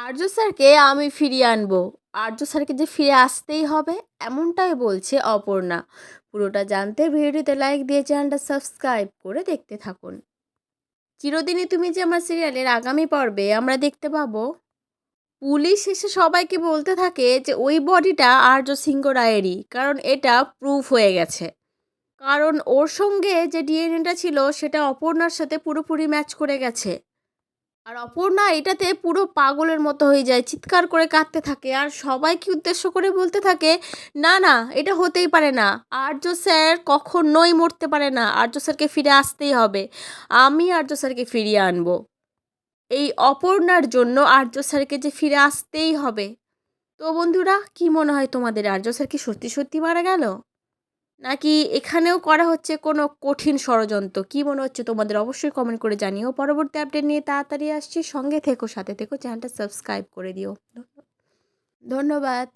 আর্য স্যারকে আমি ফিরিয়ে আনব। আর্য স্যারকে যে ফিরে আসতেই হবে, এমনটাই বলছে অপর্ণা। পুরোটা জানতে ভিডিওতে লাইক দিয়ে চ্যানেলটা সাবস্ক্রাইব করে দেখতে থাকুন। চিরদিনই তুমি যে আমার সিরিয়ালের আগামী পর্বে আমরা দেখতে পাবো। পুলিশ এসে সবাইকে বলতে থাকে যে ওই বডিটা আর্য সিংহ রায়েরই, কারণ এটা প্রুফ হয়ে গেছে। কারণ ওর সঙ্গে যে ডিএনএটা ছিল, সেটা অপর্ণার সাথে পুরোপুরি ম্যাচ করে গেছে। আর অপর্ণা এটাতে পুরো পাগলের মতো হয়ে যায়, চিৎকার করে কাঁদতে থাকে আর সবাইকে উদ্দেশ্য করে বলতে থাকে, না না, এটা হতেই পারে না। আর্য স্যার কখনোই মরতে পারে না। আর্য স্যারকে ফিরে আসতেই হবে। আমি আর্য স্যারকে ফিরিয়ে আনব। এই অপর্ণার জন্য আর্য স্যারকে যে ফিরে আসতেই হবে। তো বন্ধুরা, কি মনে হয় তোমাদের? আর্য স্যার কি সত্যি সত্যি মারা গেল? নাকি এখানেও করা হচ্ছে কোনো কঠিন ষড়যন্ত্র? কী মনে হচ্ছে তোমাদের? অবশ্যই কমেন্ট করে জানিও। পরবর্তী আপডেট নিয়ে তাড়াতাড়ি আসছি। সঙ্গে থেকো, সাথে থেকো চ্যানেলটা সাবস্ক্রাইব করে দিও। ধন্যবাদ।